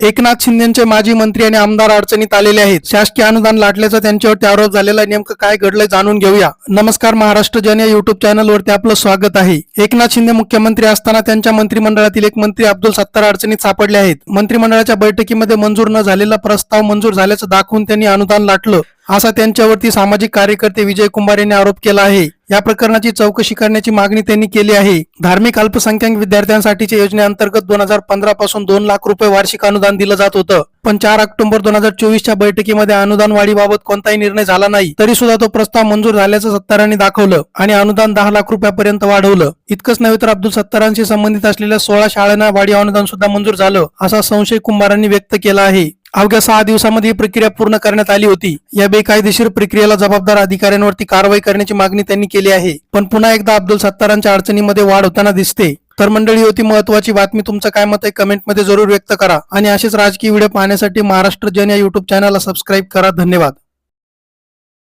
एकनाथ शिंदेचे माजी मंत्री आणि आमदार अडचणीत आलेले आहेत. शासकीय अनुदान लाटल्याचा त्यांच्यावरती आरोप झालेला आहे. नेमकं काय घडलंय जाणून घेऊया. नमस्कार महाराष्ट्र जन या युट्यूब चॅनलवरती आपलं स्वागत आहे. एकनाथ शिंदे मुख्यमंत्री असताना त्यांच्या मंत्रिमंडळातील एक मंत्री अब्दुल सत्तार अडचणीत सापडले आहेत. मंत्रिमंडळाच्या बैठकीमध्ये मंजूर न झालेला प्रस्ताव मंजूर झाल्याचं दाखवून त्यांनी अनुदान लाटलं. असा त्यांच्यावरती सामाजिक कार्यकर्ते विजय कुंभार यांनी आरोप केला आहे. या प्रकरणाची चौकशी करण्याची मागणी त्यांनी केली आहे. धार्मिक अल्पसंख्याक विद्यार्थ्यांसाठीच्या योजनेअंतर्गत दोन हजार पंधरा पासून दोन लाख रुपये वार्षिक अनुदान दिलं जात होतं. पण चार ऑक्टोबर दोन हजार चोवीसच्या बैठकीमध्ये अनुदान वाढीबाबत कोणताही निर्णय झाला नाही. तरी सुद्धा तो प्रस्ताव मंजूर झाल्याचं सत्तारांनी दाखवलं आणि अनुदान दहा लाख रुपयापर्यंत वाढवलं. इतकंच नव्हे तर अब्दुल सत्तारांशी संबंधित असलेल्या सोळा शाळांना वाढीव अनुदान सुद्धा मंजूर झालं असा संशय कुंभारांनी व्यक्त केला आहे. अवघ्या सहा दिवसामध्ये ही प्रक्रिया पूर्ण करण्यात आली होती. या बेकायदेशीर प्रक्रियेला जबाबदार अधिकाऱ्यांवरती कारवाई करण्याची मागणी त्यांनी केली आहे. पण पुन्हा एकदा अब्दुल सत्तारांच्या अडचणीमध्ये वाढ होताना दिसते. तर मंडळी होती महत्वाची बातमी. तुमचं काय मत आहे कमेंटमध्ये जरूर व्यक्त करा. आणि असेच राजकीय व्हिडिओ पाहण्यासाठी महाराष्ट्र जन या युट्यूब चॅनलला सबस्क्राईब करा. धन्यवाद.